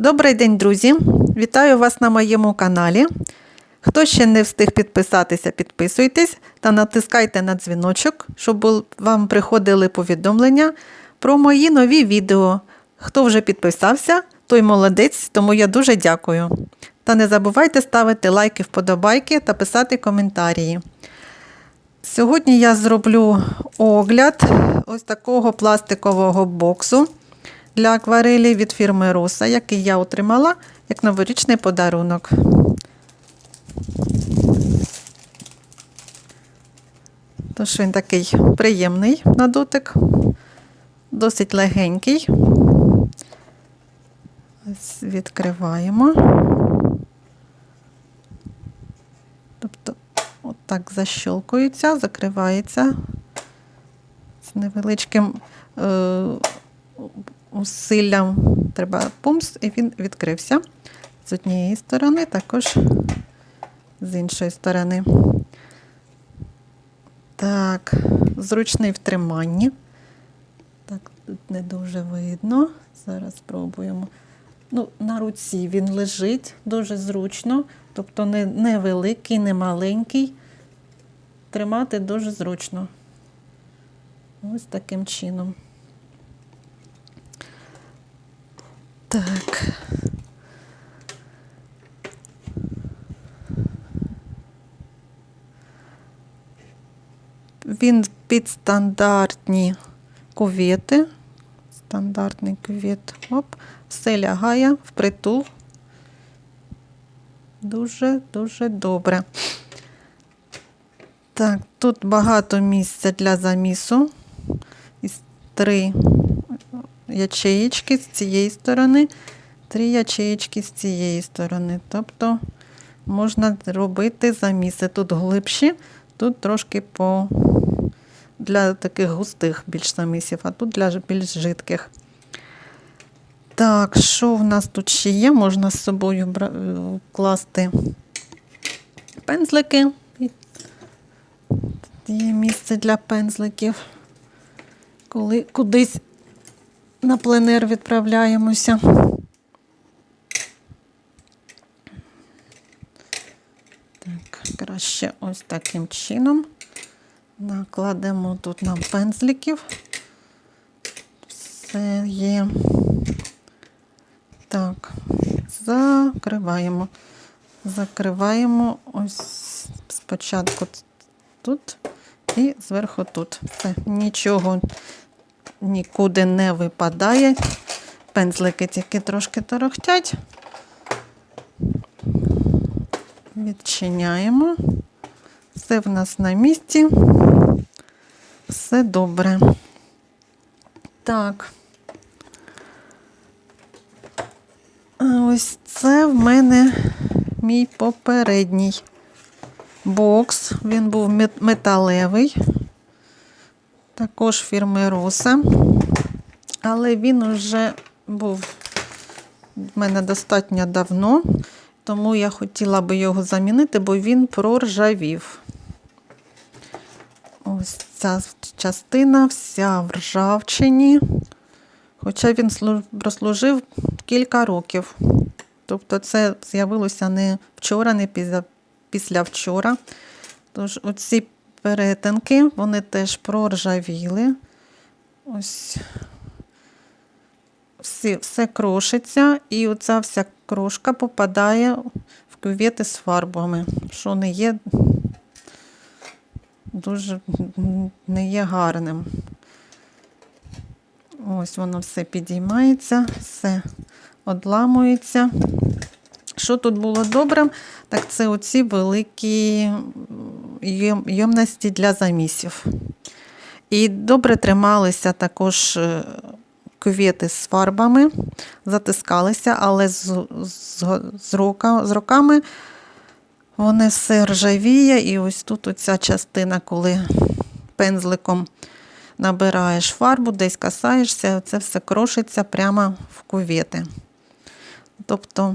Добрий день, друзі! Вітаю вас на моєму каналі. Хто ще не встиг підписатися, підписуйтесь та натискайте на дзвіночок, щоб вам приходили повідомлення про мої нові відео. Хто вже підписався, той молодець, тому я дуже дякую. Та не забувайте ставити лайки, вподобайки та писати коментарі. Сьогодні я зроблю огляд ось такого пластикового боксу для акварелі від фірми Роса, який я отримала як новорічний подарунок. Тож він такий приємний на дотик, досить легенький. Ось відкриваємо. Тобто, отак защолкується, закривається з невеличким е, усиллям треба пумс, і він відкрився з однієї сторони, також з іншої сторони. Так, зручний в триманні. Так, тут не дуже видно. Зараз спробуємо. Ну, на руці він лежить дуже зручно, тобто не, не не маленький. Тримати дуже зручно. Ось таким чином. Так. Він під стандартні кувети. Стандартний кувет. Оп, все лягає впритул. Дуже-дуже добре. Так, тут багато місця для замісу. Із три ячеєчки з цієї сторони, три ячеєчки з цієї сторони. Тобто можна робити заміси. Тут глибші, тут трошки по для таких густих більш замісів, а тут для більш жидких. Так, що в нас тут ще є? Можна з собою бра- е, класти пензлики. Є місце для пензликів. Коли кудись на пленер відправляємося. Так, краще ось таким чином. Накладемо тут нам пензликів. Все є. Так, закриваємо. Закриваємо ось спочатку тут і зверху тут. Все, нічого нікуди не випадає. Пензлики тільки трошки торохтять. Відчиняємо. Все в нас на місці. Все добре. Так. А Ось це в мене мій попередній бокс. Він був металевий, також фірми Роса. Але він вже був в мене достатньо давно, тому я хотіла би його замінити, бо він проржавів. Ось ця частина вся в ржавчині. Хоча він прослужив кілька років. Тобто це з'явилося не вчора, не після вчора. Тож оці перетинки, вони теж проржавіли. Ось всі, все крошиться, і оця вся крошка попадає в кювети з фарбами, що не є дуже не є гарним. Ось воно все підіймається, все одламується. Що тут було добре, так це оці великі ємності для замісів. І добре трималися також е, кювети з фарбами, затискалися, але з, з, з, рока, з роками вони все ржавіє, і ось тут оця частина, коли пензликом набираєш фарбу, десь касаєшся, це все крошиться прямо в кувети. Тобто,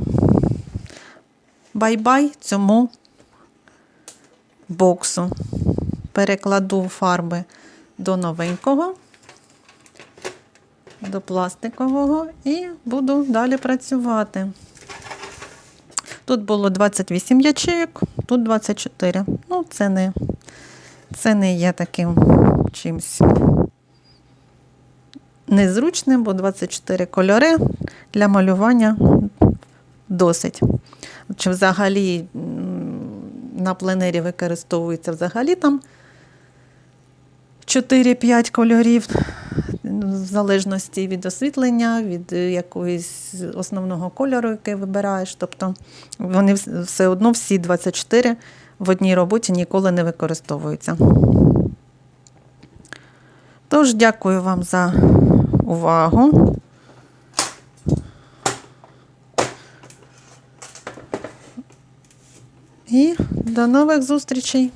бай-бай цьому боксу. Перекладу фарби до новенького. до пластикового і буду далі працювати. Тут було 28 ячеїк, тут 24. Ну, це не, це не є таким чимсь незручним, бо 24 кольори для малювання досить. Чи взагалі на пленері використовується взагалі там 4-5 кольорів, в залежності від освітлення, від е, якогось основного кольору, який вибираєш. Тобто вони все одно всі 24 в одній роботі ніколи не використовуються. Тож, дякую вам за увагу. І до нових зустрічей!